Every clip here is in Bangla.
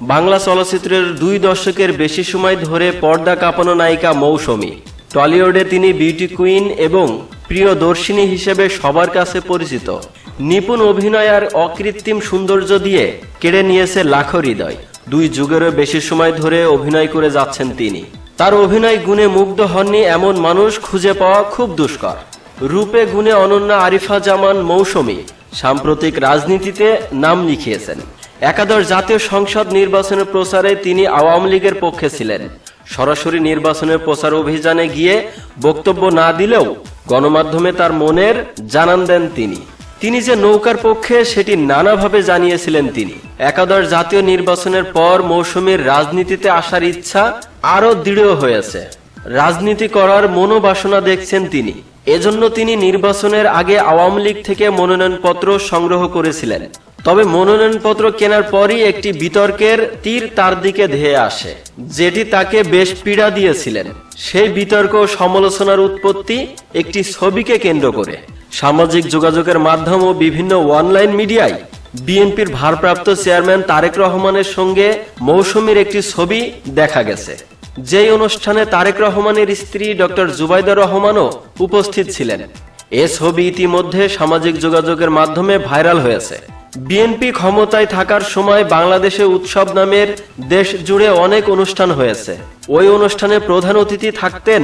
বাংলা চলচ্চিত্রের দুই দশকের বেশি সময় ধরে পর্দা কাঁপানো নায়িকা মৌসুমী। টলিউডে তিনি বিউটি কুইন এবং প্রিয়দর্শিনী হিসেবে সবার কাছে পরিচিত। নিপুণ অভিনয় আর অকৃত্রিম সৌন্দর্য দিয়ে কেড়ে নিয়েছে লাখো হৃদয়। দুই যুগেরও বেশি সময় ধরে অভিনয় করে যাচ্ছেন তিনি। তার অভিনয় গুণে মুগ্ধ হননি এমন মানুষ খুঁজে পাওয়া খুব দুষ্কর। রূপে গুণে অনন্য আরিফা জামান মৌসুমী সাম্প্রতিক রাজনীতিতে নাম লিখিয়েছেন। একাদশ জাতীয় সংসদ নির্বাচনের প্রচারে তিনি আওয়ামী লীগের পক্ষে ছিলেন। সরাসরি নির্বাচনের প্রচার অভিযানে গিয়ে বক্তব্য না দিলেও গণমাধ্যমে তার মনের জানান দেন তিনি। তিনি যে নৌকার পক্ষে সেটি নানাভাবে জানিয়েছিলেন তিনি। একাদশ জাতীয় নির্বাচনের পর মৌসুমীর রাজনীতিতে আসার ইচ্ছা আরও দৃঢ় হয়েছে। রাজনীতি করার মনোবাসনা দেখছেন তিনি। এজন্য তিনি নির্বাচনের আগে আওয়ামী লীগ থেকে মনোনয়নপত্র সংগ্রহ করেছিলেন। তবে মনোনয়নপত্র কেনার পরই একটি বিতর্কের তীর তার দিকে ধেয়ে আসে, যেটি তাকে বেশ পীড়া দিয়েছিলেন। সেই বিতর্ক সমালোচনার উৎপত্তি একটি ছবিকে কেন্দ্র করে। সামাজিক যোগাযোগের মাধ্যম ও বিভিন্ন অনলাইন মিডিয়ায় বিএনপির ভারপ্রাপ্ত চেয়ারম্যান তারেক রহমানের সঙ্গে মৌসুমীর একটি ছবি দেখা গেছে, যেই অনুষ্ঠানে তারেক রহমানের স্ত্রী ডক্টর জুবাইদা রহমানও উপস্থিত ছিলেন। এ ছবি ইতিমধ্যে সামাজিক যোগাযোগের মাধ্যমে ভাইরাল হয়েছে। বিএনপি ক্ষমতায় থাকার সময় বাংলাদেশে উৎসব নামের দেশ জুড়ে অনেক অনুষ্ঠান হয়েছে। ওই অনুষ্ঠানে প্রধান অতিথি থাকতেন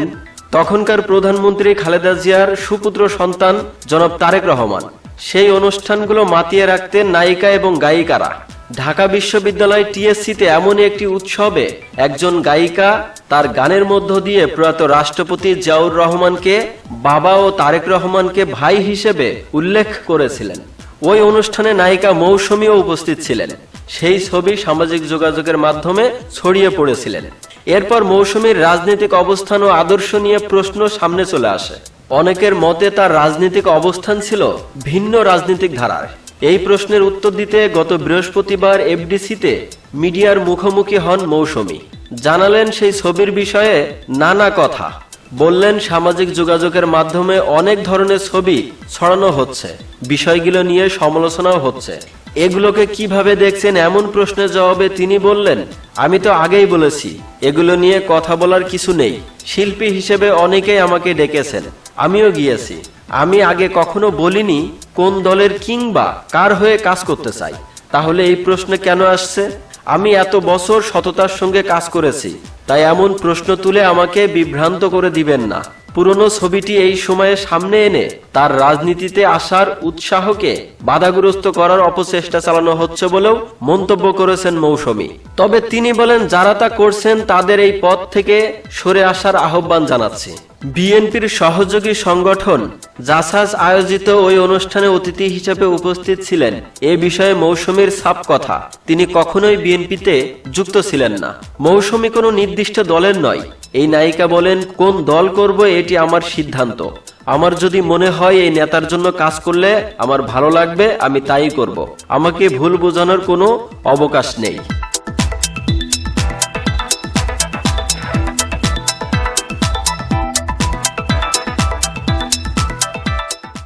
তখনকার প্রধানমন্ত্রী খালেদা জিয়ার সুপুত্র সন্তান জনাব তারেক রহমান। সেই অনুষ্ঠানগুলো মাতিয়ে রাখতেন নায়িকা এবং গায়িকারা। ঢাকা বিশ্ববিদ্যালয় টিএসসিতে এমনই একটি উৎসবে একজন গায়িকা তার গানের মধ্য দিয়ে প্রয়াত রাষ্ট্রপতি জিয়াউর রহমানকে বাবা ও তারেক রহমানকে ভাই হিসেবে উল্লেখ করেছিলেন। ওই অনুষ্ঠানে নায়িকা মৌসুমীও উপস্থিত ছিলেন। সেই ছবি সামাজিক যোগাযোগের মাধ্যমে ছড়িয়ে পড়েছিলেন। এরপর মৌসুমীর রাজনৈতিক অবস্থান ও আদর্শ নিয়ে প্রশ্ন সামনে চলে আসে। অনেকের মতে তার রাজনৈতিক অবস্থান ছিল ভিন্ন রাজনৈতিক ধারার। এই প্রশ্নের উত্তর দিতে গত বৃহস্পতিবার এফডিসিতে মিডিয়ার মুখোমুখি হন মৌসুমী। জানালেন সেই ছবির বিষয়ে নানা কথা। বললেন, সামাজিক যোগাযোগের মাধ্যমে অনেক ধরনের ছবি ছড়ানো হচ্ছে। বিষয়গুলো নিয়ে সমালোচনাও হচ্ছে। এগুলোকে কীভাবে দেখছেন এমন প্রশ্নের জবাবে তিনি বললেন, আমি তো আগেই বলেছি, এগুলো নিয়ে কথা বলার কিছু নেই। শিল্পী হিসেবে অনেকেই আমাকে ডেকেছেন। আমিও গিয়েছি। আমি আগে কখনো বলিনি কোন দলের কিংবা কার হয়ে কাজ করতে চাই। তাহলে এই প্রশ্ন কেন আসছে? আমি এত বছর সততার সঙ্গে কাজ করেছি। তাই এমন প্রশ্ন তুলে আমাকে বিভ্রান্ত করে দিবেন না। পুরনো ছবিটি এই সময়ে সামনে এনে তার রাজনীতিতে আসার উৎসাহকে বাধাগ্রস্ত করার অপচেষ্টা চালানো হচ্ছে বলেও মন্তব্য করেছেন মৌসুমী। তবে তিনি বলেন, যারা তা করছেন তাদের এই পথ থেকে সরে আসার আহ্বান জানাচ্ছি। বিএনপির সহযোগী সংগঠন জাসাস আয়োজিত ওই অনুষ্ঠানে অতিথি হিসেবে উপস্থিত ছিলেন। এ বিষয়ে মৌসুমীর সাপ কথা। তিনি কখনোই বিএনপিতে যুক্ত ছিলেন না। মৌসুমী কোনো নির্দিষ্ট দলের নয়। এই নায়িকা বলেন, কোন দল করব এটি আমার সিদ্ধান্ত। আমার যদি মনে হয় এই নেতার জন্য কাজ করলে আমার ভালো লাগবে, আমি তাই করব। আমাকে ভুল বোঝানোর কোনো অবকাশ নেই।